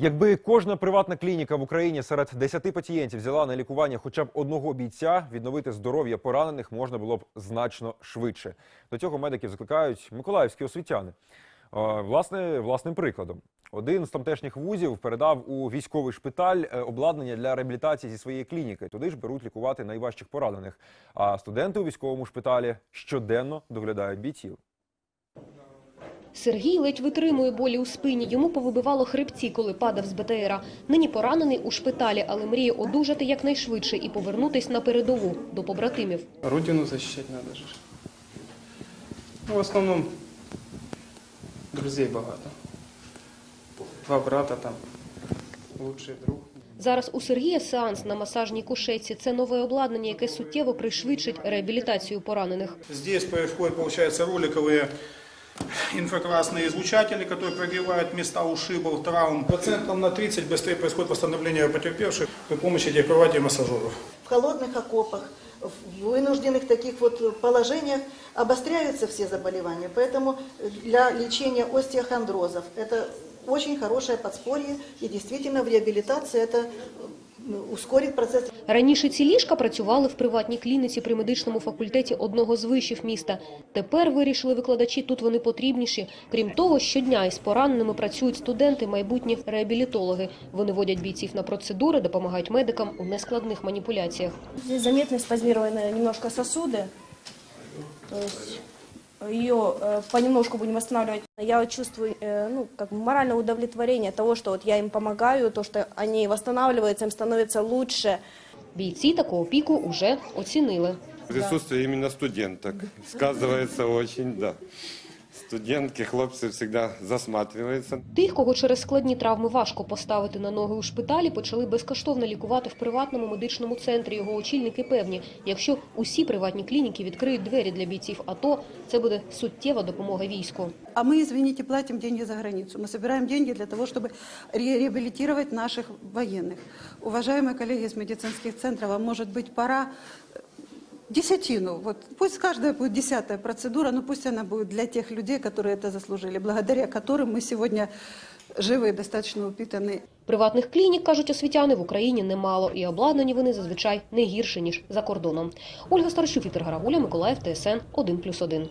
Якби кожна приватна клініка в Україні серед 10 пацієнтів взяла на лікування хоча б одного бійця, відновити здоров'я поранених можна було б значно швидше. До цього медиків закликають миколаївські освітяни. Власне, власним прикладом. Один з тамтешніх вузів передав у військовий шпиталь е, обладнання для реабілітації зі своєї клініки. Туди ж беруть лікувати найважчих поранених. А студенти у військовому шпиталі щоденно доглядають бійців. Сергій ледь витримує болі у спині. Йому повибивало хребці, коли падав з БТРа. Нині поранений у шпиталі, але мріє одужати якнайшвидше і повернутись на передову до побратимів. Родину защищать надо же. Ну, в основном друзей багато. Два брата там, лучший друг. Зараз у Сергія сеанс на масажній кушетці. Це нове обладнання, яке суттєво пришвидшить реабілітацію поранених. Здесь происходят, получается, роликовые инфракрасные излучатели, которые прогревают места ушибов, травм. Процентов на 30 быстрее происходит восстановление потерпевших при помощи этих кровати и массажеров. в холодных окопах, в вынужденных таких вот положениях обостряются все заболевания. Поэтому для лечения остеохондрозов это очень хорошее подспорье, и действительно в реабилитации это ну, ускорит процесс Раніше ці ліжка працювали в приватній клініці при медичному факультеті одного з вишів міста. Тепер вирішили викладачі, тут вони потрібніші. Крім того, щодня із пораненими працюють студенти, майбутні реабілітологи. Вони водять бійців на процедури, допомагають медикам у нескладних маніпуляціях. Здесь заметны спазмированные немножко сосуды. То есть ее э, понемножку будем восстанавливать. Я чувствую э, ну, как бы моральное удовлетворение того, что вот я им помогаю, то, что они восстанавливаются, им становится лучше. Бійці таку опіку уже оцінили. Присутствие именно студенток сказывается очень, да. Студентки, хлопцы всегда засматриваются. Тих, кого через складні травми важко поставити на ноги у шпиталі, почали безкоштовно лікувати в приватному медичному центрі. Його очільники певні, якщо усі приватні клініки відкриють двері для бійців АТО, це буде суттєва допомога війську. А мы, извините, платим деньги за границу. Мы собираем деньги для того, чтобы ре- реабилитировать наших военных. Уважаемые коллеги из медицинских центров, а может быть пора э, десятину, вот пусть каждая будет десятая процедура, но пусть она будет для тех людей, которые это заслужили, благодаря которым мы сегодня живы и достаточно упитаны. Приватних клінік, кажуть освітяни, в Україні немало, і обладнані вони зазвичай не гірше, ніж за кордоном. Ольга Старощук, Вітер Гарагуля, Миколаїв, ТСН 1+,1.